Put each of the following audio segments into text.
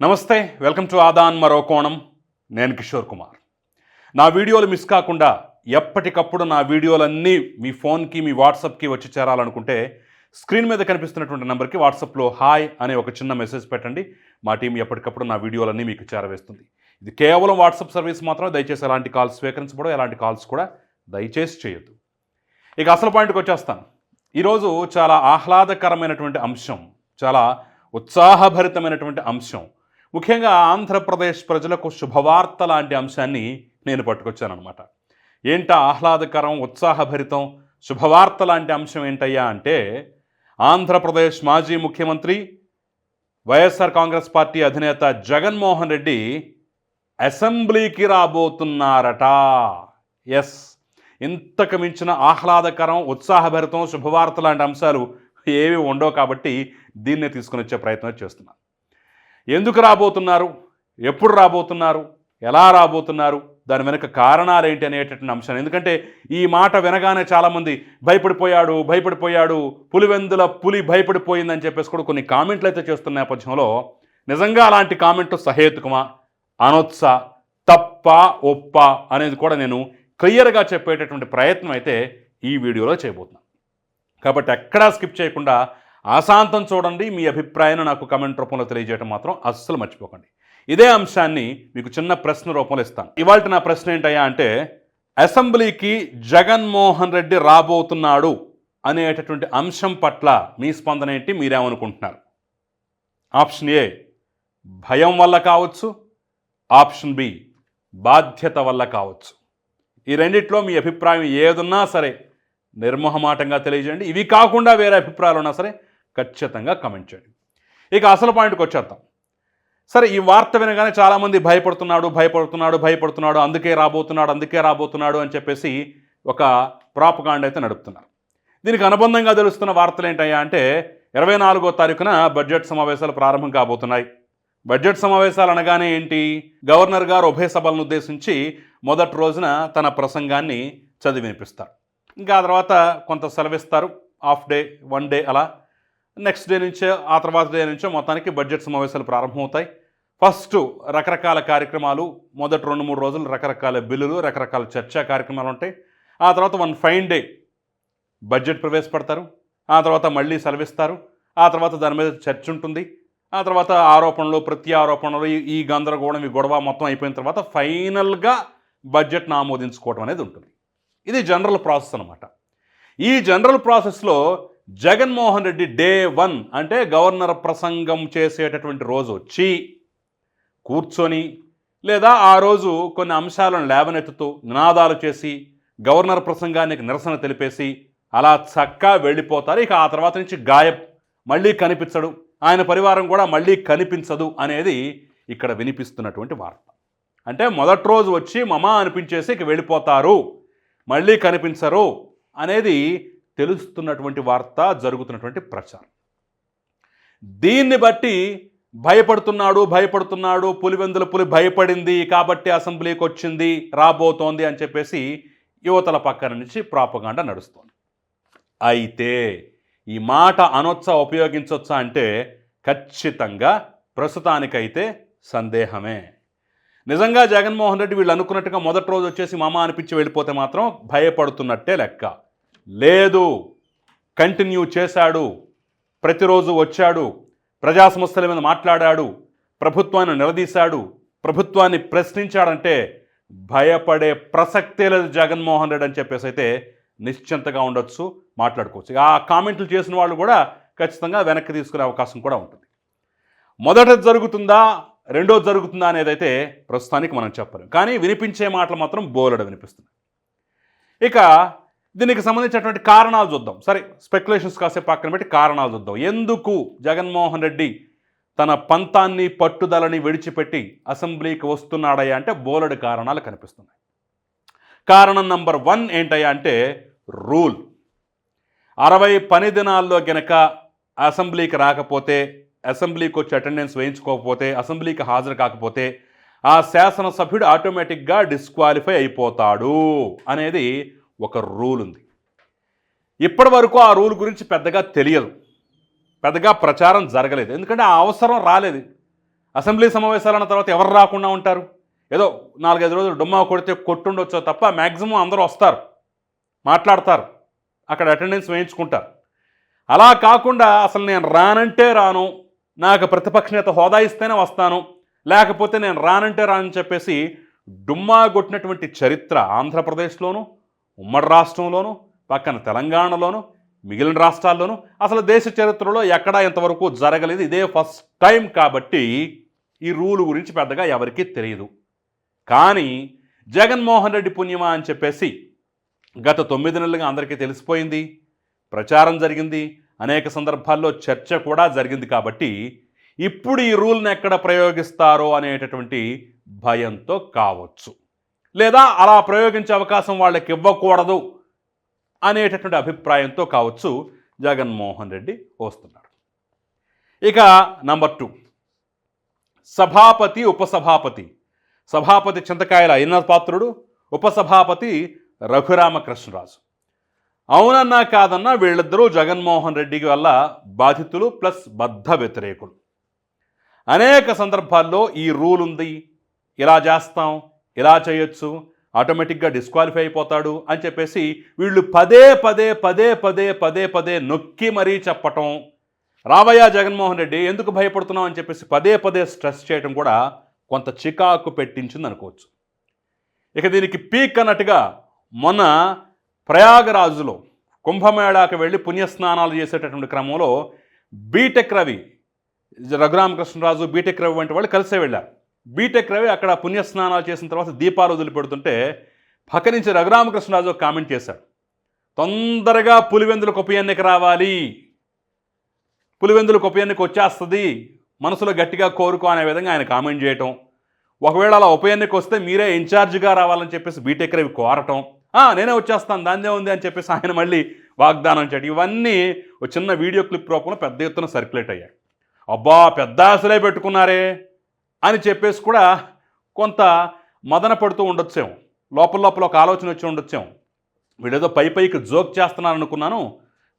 నమస్తే welcome to Aadan మరో కోణం. నేను కిషోర్ కుమార్. నా వీడియోలు మిస్ కాకుండా ఎప్పటికప్పుడు నా వీడియోలన్నీ మీ ఫోన్కి మీ వాట్సాప్కి వచ్చి చేరాలనుకుంటే స్క్రీన్ మీద కనిపిస్తున్నటువంటి నెంబర్కి వాట్సాప్లో హాయ్ అనే ఒక చిన్న మెసేజ్ పెట్టండి. మా టీం ఎప్పటికప్పుడు నా వీడియోలన్నీ మీకు చేరవేస్తుంది. ఇది కేవలం వాట్సాప్ సర్వీస్ మాత్రమే దయచేసి ఎలాంటి కాల్స్ స్వీకరించబడో ఎలాంటి కాల్స్ కూడా దయచేసి చేయొద్దు. ఇక అసలు పాయింట్కి వచ్చేస్తాను. ఈరోజు చాలా ఆహ్లాదకరమైనటువంటి అంశం చాలా ఉత్సాహభరితమైనటువంటి అంశం ముఖ్యంగా ఆంధ్రప్రదేశ్ ప్రజలకు శుభవార్త లాంటి అంశాన్ని నేను పట్టుకొచ్చానమాట ఏంట ఆహ్లాదకరం ఉత్సాహభరితం శుభవార్త లాంటి అంశం ఏంటయ్యా అంటే ఆంధ్రప్రదేశ్ మాజీ ముఖ్యమంత్రి వైఎస్ఆర్ కాంగ్రెస్ పార్టీ అధినేత జగన్మోహన్ రెడ్డి అసెంబ్లీకి రాబోతున్నారట. ఎస్. ఇంతకు మించిన ఆహ్లాదకరం ఉత్సాహభరితం శుభవార్త లాంటి అంశాలు ఏవి ఉండవు కాబట్టి దీన్నే తీసుకుని వచ్చే ప్రయత్నం చేస్తున్నాను. ఎందుకు రాబోతున్నారు? ఎప్పుడు రాబోతున్నారు? ఎలా రాబోతున్నారు? దాని వెనుక కారణాలు ఏంటి అనేటటువంటి అంశం ఎందుకంటే ఈ మాట వినగానే చాలామంది భయపడిపోయాడు భయపడిపోయాడు పులివెందుల పులి భయపడిపోయిందని చెప్పేసి కూడా కొన్ని కామెంట్లు అయితే చేస్తున్న నేపథ్యంలో నిజంగా అలాంటి కామెంట్లు సహేతుకమా? అనొత్స తప్ప? ఒప్ప? అనేది కూడా నేను క్లియర్గా చెప్పేటటువంటి ప్రయత్నం అయితే ఈ వీడియోలో చేయబోతున్నాను. కాబట్టి ఎక్కడా స్కిప్ చేయకుండా ఆశాంతం చూడండి. మీ అభిప్రాయాన్ని నాకు కమెంట్ రూపంలో తెలియజేయడం మాత్రం అస్సలు మర్చిపోకండి. ఇదే అంశాన్ని మీకు చిన్న ప్రశ్న రూపంలో ఇస్తాను. ఇవాళ నా ప్రశ్న ఏంటయ్యా అంటే అసెంబ్లీకి జగన్మోహన్ రెడ్డి రాబోతున్నాడు అనేటటువంటి అంశం పట్ల మీ స్పందన ఏంటి? మీరేమనుకుంటున్నారు? ఆప్షన్ ఏ భయం వల్ల కావచ్చు. ఆప్షన్ బి బాధ్యత వల్ల కావచ్చు. ఈ రెండిట్లో మీ అభిప్రాయం ఏదున్నా సరే నిర్మోహమాటంగా తెలియజేయండి. ఇవి కాకుండా వేరే అభిప్రాయాలు ఉన్నా సరే ఖచ్చితంగా కమెంట్ చేయండి. ఇక అసలు పాయింట్కి వచ్చేద్దాం. సరే ఈ వార్త వినగానే చాలామంది భయపడుతున్నాడు భయపడుతున్నాడు భయపడుతున్నాడు అందుకే రాబోతున్నాడు అందుకే రాబోతున్నాడు అని చెప్పేసి ఒక ప్రాపగాండ్ అయితే నడుపుతున్నారు. దీనికి అనుబంధంగా తెలుస్తున్న వార్తలు ఏంటయ్యా అంటే ఇరవై నాలుగో తారీఖున బడ్జెట్ సమావేశాలు ప్రారంభం కాబోతున్నాయి. బడ్జెట్ సమావేశాలు అనగానే ఏంటి? గవర్నర్ గారు ఉభయ సభలను ఉద్దేశించి మొదటి రోజున తన ప్రసంగాన్ని చదివి వినిపిస్తారు ఇంకా ఆ తర్వాత కొంత సెలవిస్తారు హాఫ్ డే వన్ డే అలా నెక్స్ట్ డే నుంచే ఆ తర్వాత డే నుంచే మొత్తానికి బడ్జెట్ సమావేశాలు ప్రారంభమవుతాయి. ఫస్ట్ రకరకాల కార్యక్రమాలు మొదటి రెండు మూడు రోజులు రకరకాల బిల్లులు రకరకాల చర్చా కార్యక్రమాలు ఉంటాయి. ఆ తర్వాత వన్ ఫైన్ డే బడ్జెట్ ప్రవేశపెడతారు. ఆ తర్వాత మళ్ళీ సెలవిస్తారు. ఆ తర్వాత దాని మీద చర్చ ఉంటుంది. ఆ తర్వాత ఆరోపణలు ప్రతి ఆరోపణలు ఈ- గందరగోళం ఈ గొడవ మొత్తం అయిపోయిన తర్వాత ఫైనల్గా బడ్జెట్ను ఆమోదించుకోవడం అనేది ఉంటుంది. ఇది జనరల్ ప్రాసెస్ అనమాట ఈ జనరల్ ప్రాసెస్లో జగన్మోహన్ రెడ్డి డే వన్ అంటే గవర్నర్ ప్రసంగం చేసేటటువంటి రోజు. వచ్చి కూర్చొని లేదా ఆ రోజు కొన్ని అంశాలను లేవనెత్తుతూ నినాదాలు చేసి గవర్నర్ ప్రసంగానికి నిరసన తెలిపేసి అలా చక్కా వెళ్ళిపోతారు. ఇక ఆ తర్వాత నుంచి గాయబ్ మళ్ళీ కనిపించడు. ఆయన పరివారం కూడా మళ్ళీ కనిపించదు అనేది ఇక్కడ వినిపిస్తున్నటువంటి వార్త. అంటే మొదటి రోజు వచ్చి మమా అనిపించేసి ఇక వెళ్ళిపోతారు. మళ్ళీ కనిపించరు అనేది తెలుస్తున్నటువంటి వార్త జరుగుతున్నటువంటి ప్రచారం. దీన్ని బట్టి భయపడుతున్నాడు భయపడుతున్నాడు పులివెందుల పులి భయపడింది కాబట్టి అసెంబ్లీకి వచ్చింది రాబోతోంది అని చెప్పేసి యువతల పక్కన నుంచి ప్రాపగాండ నడుస్తోంది. అయితే ఈ మాట అనొచ్చా ఉపయోగించవచ్చా అంటే ఖచ్చితంగా ప్రస్తుతానికైతే సందేహమే. నిజంగా జగన్మోహన్ రెడ్డి వీళ్ళు అనుకున్నట్టుగా మొదటి రోజు వచ్చేసి మామ అనిపించి వెళ్ళిపోతే మాత్రం భయపడుతున్నట్టే లెక్క. లేదు. కంటిన్యూ చేశాడు. ప్రతిరోజు వచ్చాడు. ప్రజా సమస్యల మీద మాట్లాడాడు. ప్రభుత్వాన్ని నిలదీశాడు. ప్రభుత్వాన్ని ప్రశ్నించాడంటే భయపడే ప్రసక్తే లేదు జగన్మోహన్ రెడ్డి అని చెప్పేసి అయితే నిశ్చింతగా ఉండొచ్చు మాట్లాడుకోవచ్చు. ఆ కామెంట్లు చేసిన వాళ్ళు కూడా ఖచ్చితంగా వెనక్కి తీసుకునే అవకాశం కూడా ఉంటుంది. మొదట జరుగుతుందా రెండో జరుగుతుందా అనేది అయితే ప్రస్తుతానికి మనం చెప్పలేం. కానీ వినిపించే మాటలు మాత్రం బోలెడ వినిపిస్తుంది ఇక దీనికి సంబంధించినటువంటి కారణాలు చూద్దాం. సరే స్పెక్యులేషన్స్ కాసేపు పక్కన పెట్టి కారణాలు చూద్దాం. ఎందుకు జగన్మోహన్ రెడ్డి తన పంతాన్ని పట్టుదలని విడిచిపెట్టి అసెంబ్లీకి వస్తున్నాడయ్యా అంటే బోలెడు కారణాలు కనిపిస్తున్నాయి. కారణం నంబర్ వన్ ఏంటయ్యా అంటే రూల్. అరవై పని దినాల్లో గనక అసెంబ్లీకి రాకపోతే అసెంబ్లీకి వచ్చి అటెండెన్స్ వేయించుకోకపోతే అసెంబ్లీకి హాజరు కాకపోతే ఆ శాసనసభ్యుడు ఆటోమేటిక్గా డిస్క్వాలిఫై అయిపోతాడు అనేది ఒక రూల్ ఉంది. ఇప్పటి వరకు ఆ రూల్ గురించి పెద్దగా తెలియదు. పెద్దగా ప్రచారం జరగలేదు. ఎందుకంటే ఆ అవసరం రాలేదు. అసెంబ్లీ సమావేశాలు అన్న తర్వాత ఎవరు రాకుండా ఉంటారు? ఏదో నాలుగైదు రోజులు డుమ్మా కొడితే కొట్టుండొచ్చో తప్ప మ్యాక్సిమం అందరూ వస్తారు. మాట్లాడతారు. అక్కడ అటెండెన్స్ వేయించుకుంటారు. అలా కాకుండా అసలు నేను రానంటే రాను నాకు ప్రతిపక్ష నేత హోదా ఇస్తేనే వస్తాను లేకపోతే నేను రానంటే రానని చెప్పేసి డుమ్మా కొట్టినటువంటి చరిత్ర ఆంధ్రప్రదేశ్లోనూ ఉమ్మడి రాష్ట్రంలోనూ పక్కన తెలంగాణలోనూ మిగిలిన రాష్ట్రాల్లోనూ అసలు దేశ చరిత్రలో ఎక్కడా ఇంతవరకు జరగలేదు. ఇదే ఫస్ట్ టైం కాబట్టి ఈ రూల్ గురించి పెద్దగా ఎవరికీ తెలియదు. కానీ జగన్మోహన్ రెడ్డి పుణ్యమా అని చెప్పేసి గత తొమ్మిది నెలలుగా అందరికీ తెలిసిపోయింది. ప్రచారం జరిగింది. అనేక సందర్భాల్లో చర్చ కూడా జరిగింది కాబట్టి ఇప్పుడు ఈ రూల్ని ఎక్కడ ప్రయోగిస్తారో అనేటటువంటి భయంతో కావచ్చు. లేదా అలా ప్రయోగించే అవకాశం వాళ్ళకి ఇవ్వకూడదు అనేటటువంటి అభిప్రాయంతో కావచ్చు జగన్మోహన్ రెడ్డి వస్తున్నాడు. ఇక నంబర్ టూ. సభాపతి ఉపసభాపతి. సభాపతి చింతకాయల అయిన పాత్రుడు ఉపసభాపతి రఘురామకృష్ణరాజు. అవునన్నా కాదన్నా వీళ్ళిద్దరూ జగన్మోహన్ రెడ్డికి వల్ల బాధితులు ప్లస్ బద్ధ వ్యతిరేకులు. అనేక సందర్భాల్లో ఈ రూల్ ఉంది. ఇలా చేస్తాం ఇలా చేయొచ్చు? ఆటోమేటిక్గా డిస్క్వాలిఫై అయిపోతాడు అని చెప్పేసి వీళ్ళు పదే పదే పదే పదే పదే పదే నొక్కి మరీ చెప్పటం. రావయ్య జగన్మోహన్ రెడ్డి ఎందుకు భయపడుతున్నావు? అని చెప్పేసి పదే పదే స్ట్రెస్ చేయడం కూడా కొంత చికాకు పెట్టించింది అనుకోవచ్చు. ఇక దీనికి పీక్ అన్నట్టుగా మొన్న ప్రయాగరాజులో కుంభమేళాకి వెళ్ళి పుణ్యస్నానాలు చేసేటటువంటి క్రమంలో B Tech Ravi Raghuramakrishnaraju B Tech Ravi వంటి వాళ్ళు కలిసే వెళ్ళారు. బీటెక్ రవి అక్కడ పుణ్యస్నానాలు చేసిన తర్వాత దీపాలు వదిలిపెడుతుంటే పక్క నుంచి రఘురామకృష్ణరాజు కామెంట్ చేశాడు. తొందరగా పులివెందులకు ఉప ఎన్నిక రావాలి. పులివెందులకు ఉప ఎన్నిక వచ్చేస్తుంది. మనసులో గట్టిగా కోరుకో అనే విధంగా ఆయన కామెంట్ చేయటం. ఒకవేళ అలా ఉప ఎన్నిక వస్తే మీరే ఇన్ఛార్జిగా రావాలని చెప్పేసి బీటెక్ రవి కోరటం. నేనే వచ్చేస్తాను దాందే ఉంది అని చెప్పేసి ఆయన మళ్ళీ వాగ్దానం చేయడం ఇవన్నీ ఒక చిన్న వీడియో క్లిప్ రూపంలో పెద్ద ఎత్తున సర్క్యులేట్ అయ్యాయి. అబ్బా పెద్ద ఆశలే పెట్టుకున్నారే. అని చెప్పేసి కూడా కొంత మదన పడుతూ ఉండొచ్చేమో లోపల లోపల ఒక ఆలోచన వచ్చి ఉండొచ్చేమో వీడేదో పై పైకి జోక్ చేస్తున్నాను అనుకున్నాను.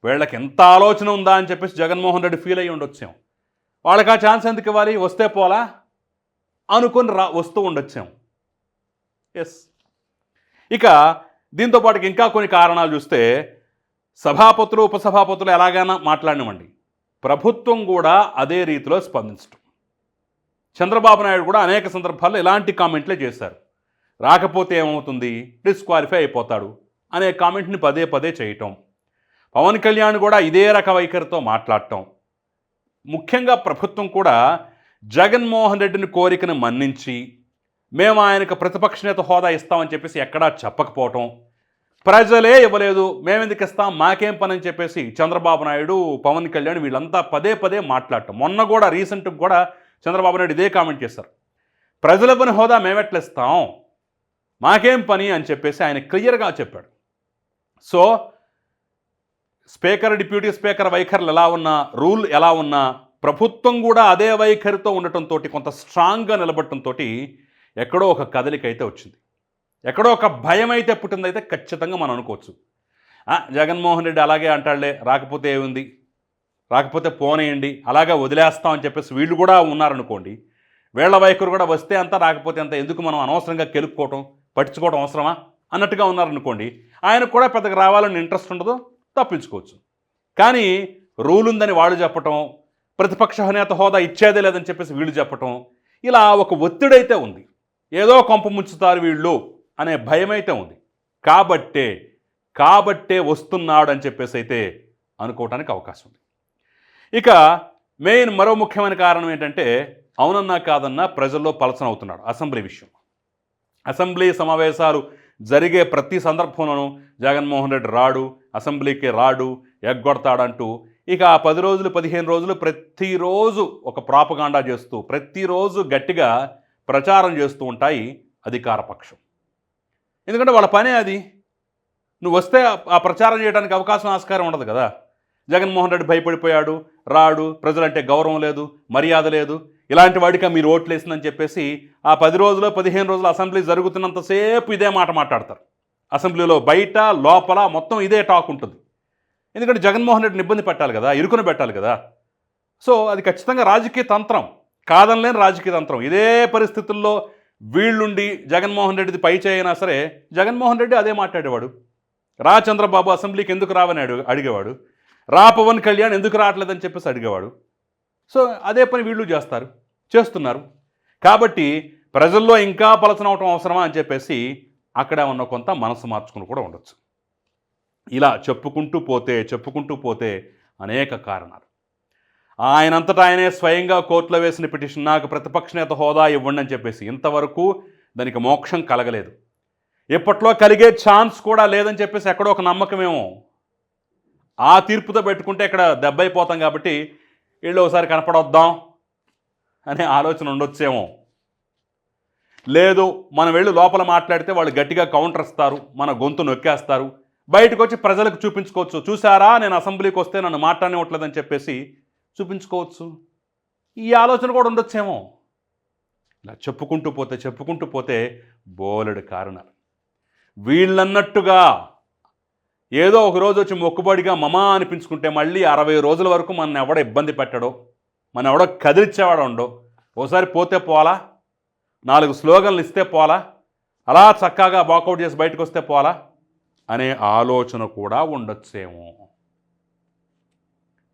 వీళ్ళకి ఎంత ఆలోచన ఉందా అని చెప్పేసి జగన్మోహన్ రెడ్డి ఫీల్ అయ్యి ఉండొచ్చాం. వాళ్ళకి ఆ ఛాన్స్ ఎందుకు ఇవ్వాలి? వస్తే పోలా? అనుకొని రా వస్తూ ఉండొచ్చాం. ఎస్ ఇక దీంతో పాటుకి ఇంకా కొన్ని కారణాలు చూస్తే సభాపతులు ఉపసభాపతులు ఎలాగైనా మాట్లాడినవండి. ప్రభుత్వం కూడా అదే రీతిలో స్పందించడం చంద్రబాబు నాయుడు కూడా అనేక సందర్భాల్లో ఇలాంటి కామెంట్లే చేశారు. రాకపోతే ఏమవుతుంది? డిస్క్వాలిఫై అయిపోతాడు అనే కామెంట్ని పదే పదే చేయటం. పవన్ కళ్యాణ్ కూడా ఇదే రక వైఖరితో మాట్లాడటం. ముఖ్యంగా ప్రభుత్వం కూడా జగన్మోహన్ రెడ్డిని కోరికను మన్నించి మేము ఆయనకు ప్రతిపక్ష నేత హోదా ఇస్తామని చెప్పేసి ఎక్కడా చెప్పకపోవటం. ప్రజలే ఇవ్వలేదు మేమెందుకు ఇస్తాం మాకేం పని అని చెప్పేసి చంద్రబాబు నాయుడు పవన్ కళ్యాణ్ వీళ్ళంతా పదే పదే మాట్లాడటం. మొన్న కూడా రీసెంట్గా కూడా చంద్రబాబు నాయుడు ఇదే కామెంట్ చేశారు. ప్రజల హోదా మేమెట్లేస్తాం మాకేం పని అని చెప్పేసి ఆయన క్లియర్గా చెప్పాడు. సో స్పీకర్ డిప్యూటీ స్పీకర్ వైఖరులు ఎలా ఉన్నా రూల్ ఎలా ఉన్నా ప్రభుత్వం కూడా అదే వైఖరితో ఉండటంతో కొంత స్ట్రాంగ్గా నిలబడటంతో ఎక్కడో ఒక కదలిక అయితే వచ్చింది. ఎక్కడో ఒక భయం అయితే పుట్టిందైతే ఖచ్చితంగా మనం అనుకోవచ్చు. జగన్మోహన్ రెడ్డి అలాగే అంటాడులే రాకపోతే ఏముంది? రాకపోతే పోనేయండి అలాగా వదిలేస్తాం అని చెప్పేసి వీళ్ళు కూడా ఉన్నారనుకోండి వీళ్ళ వైఖరు కూడా వస్తే అంత రాకపోతే అంత ఎందుకు మనం అనవసరంగా కెలుక్కోవటం పట్టించుకోవడం అవసరమా అన్నట్టుగా ఉన్నారనుకోండి ఆయనకు కూడా పెద్దగా రావాలని ఇంట్రెస్ట్ ఉండదు తప్పించుకోవచ్చు. కానీ రూల్ ఉందని వాళ్ళు చెప్పటం ప్రతిపక్ష నేత హోదా ఇచ్చేదే లేదని చెప్పేసి వీళ్ళు చెప్పటం ఇలా ఒక ఒత్తిడైతే ఉంది. ఏదో కొంప ముంచుతారు వీళ్ళు అనే భయం అయితే ఉంది. కాబట్టే కాబట్టే వస్తున్నాడు అని చెప్పేసి అయితే అనుకోవటానికి అవకాశం ఉంది. ఇక మెయిన్ మరో ముఖ్యమైన కారణం ఏంటంటే అవునన్నా కాదన్నా ప్రజల్లో పలసన అవుతున్నాడు అసెంబ్లీ విషయం. అసెంబ్లీ సమావేశాలు జరిగే ప్రతి సందర్భంలోనూ జగన్మోహన్ రెడ్డి రాడు అసెంబ్లీకి రాడు ఎగ్గొడతాడంటూ ఇక ఆ పది రోజులు పదిహేను రోజులు ప్రతిరోజు ఒక ప్రాపగాండా చేస్తూ ప్రతిరోజు గట్టిగా ప్రచారం చేస్తూ ఉంటాయి అధికార పక్షం. ఎందుకంటే వాళ్ళ పనే అది. నువ్వు వస్తే ఆ- ఆ ప్రచారం చేయడానికి అవకాశం ఆస్కారం ఉండదు కదా. జగన్మోహన్ రెడ్డి భయపడిపోయాడు రాడు ప్రజలంటే గౌరవం లేదు మర్యాద లేదు. ఇలాంటి వాడికి మీరు ఓట్లు వేసిందని చెప్పేసి ఆ పది రోజులు పదిహేను రోజులు అసెంబ్లీ జరుగుతున్నంతసేపు ఇదే మాట మాట్లాడతారు. అసెంబ్లీలో బయట లోపల మొత్తం ఇదే టాక్ ఉంటుంది. ఎందుకంటే జగన్మోహన్ రెడ్డిని ఇబ్బంది పెట్టాలి కదా ఇరుకుని పెట్టాలి కదా. సో అది ఖచ్చితంగా రాజకీయ తంత్రం. కాదనలేని రాజకీయ తంత్రం. ఇదే పరిస్థితుల్లో వీళ్ళుండి జగన్మోహన్ రెడ్డిది పై చేయనా సరే జగన్మోహన్ రెడ్డి అదే మాట్లాడేవాడు. రా చంద్రబాబు అసెంబ్లీకి ఎందుకు రావని అడిగేవాడు. రా పవన్ కళ్యాణ్ ఎందుకు రావట్లేదని చెప్పేసి అడిగేవాడు. సో అదే పని వీళ్ళు చేస్తారు చేస్తున్నారు. కాబట్టి ప్రజల్లో ఇంకా పలచనవటం అవసరమా అని చెప్పేసి అక్కడ ఉన్న కొంత మనసు మార్చుకుని కూడా ఉండొచ్చు. ఇలా చెప్పుకుంటూ పోతే చెప్పుకుంటూ పోతే అనేక కారణాలు. ఆయనంతటా ఆయనే స్వయంగా కోర్టులో వేసిన పిటిషన్ నాకు ప్రతిపక్ష నేత హోదా ఇవ్వండి అని చెప్పేసి ఇంతవరకు దానికి మోక్షం కలగలేదు. ఇప్పట్లో కలిగే ఛాన్స్ కూడా లేదని చెప్పేసి ఎక్కడో ఒక నమ్మకమేమో ఆ తీర్పుతో పెట్టుకుంటే ఇక్కడ దెబ్బైపోతాం కాబట్టి వీళ్ళు ఒకసారి కనపడొద్దాం అనే ఆలోచన ఉండొచ్చేమో. లేదు మనం వెళ్ళి లోపల మాట్లాడితే వాళ్ళు గట్టిగా కౌంటర్ ఇస్తారు మన గొంతు నొక్కేస్తారు. బయటకు వచ్చి ప్రజలకు చూపించుకోవచ్చు. చూసారా నేను అసెంబ్లీకి వస్తే నన్ను మాట్లాడనివ్వట్లేదని చెప్పేసి చూపించుకోవచ్చు. ఈ ఆలోచన కూడా ఉండొచ్చేమో. ఇలా చెప్పుకుంటూ పోతే చెప్పుకుంటూ పోతే బోలెడు కారణాలు. వీళ్ళన్నట్టుగా ఏదో ఒక రోజు వచ్చి మొక్కుబడిగా మమా అనిపించుకుంటే మళ్ళీ అరవై రోజుల వరకు మన ఎవడ ఇబ్బంది పెట్టడో మన ఎవడో కదిలిచ్చేవాడు ఉండో ఓసారి పోతే పోలా నాలుగు స్లోగన్లు ఇస్తే పోలా అలా చక్కగా వాకౌట్ చేసి బయటకు వస్తే పోలా అనే ఆలోచన కూడా ఉండొచ్చేమో.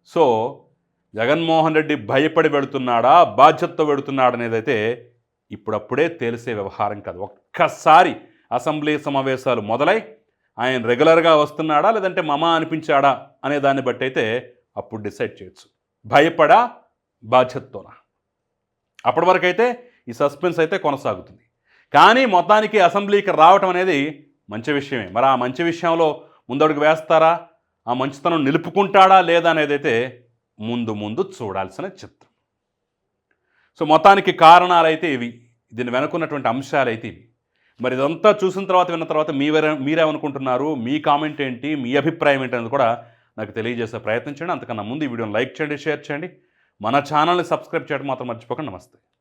సో జగన్మోహన్ రెడ్డి భయపడి పెడుతున్నాడా బాధ్యతతో పెడుతున్నాడనేదైతే ఇప్పుడప్పుడే తెలిసే వ్యవహారం కాదు. ఒక్కసారి అసెంబ్లీ సమావేశాలు మొదలై ఆయన రెగ్యులర్గా వస్తున్నాడా? లేదంటే మమా అనిపించాడా? అనే దాన్ని బట్టి అయితే అప్పుడు డిసైడ్ చేయొచ్చు. భయపడా? బాధ్యతతోనా? అప్పటి వరకు అయితే ఈ సస్పెన్స్ అయితే కొనసాగుతుంది. కానీ మొత్తానికి అసెంబ్లీకి రావటం అనేది మంచి విషయమే. మరి ఆ మంచి విషయంలో ముందడుగు వేస్తారా? ఆ మంచితనం నిలుపుకుంటాడా లేదా అనేది అయితే ముందు ముందు చూడాల్సిన చిత్రం. సో మొత్తానికి కారణాలు అయితే ఇవి. దీని వెనుకున్నటువంటి అంశాలు అయితే ఇవి. మరి ఇదంతా చూసిన తర్వాత విన్న తర్వాత మీరే మీరేమనుకుంటున్నారు? మీ కామెంట్ ఏంటి? మీ అభిప్రాయం ఏంటి అనేది కూడా నాకు తెలియజేసే ప్రయత్నం చేయండి. అంతకన్నా ముందు ఈ వీడియోని లైక్ చేయండి షేర్ చేయండి. మన ఛానల్ని సబ్స్క్రైబ్ చేయడం మాత్రం మర్చిపోకండి. నమస్తే.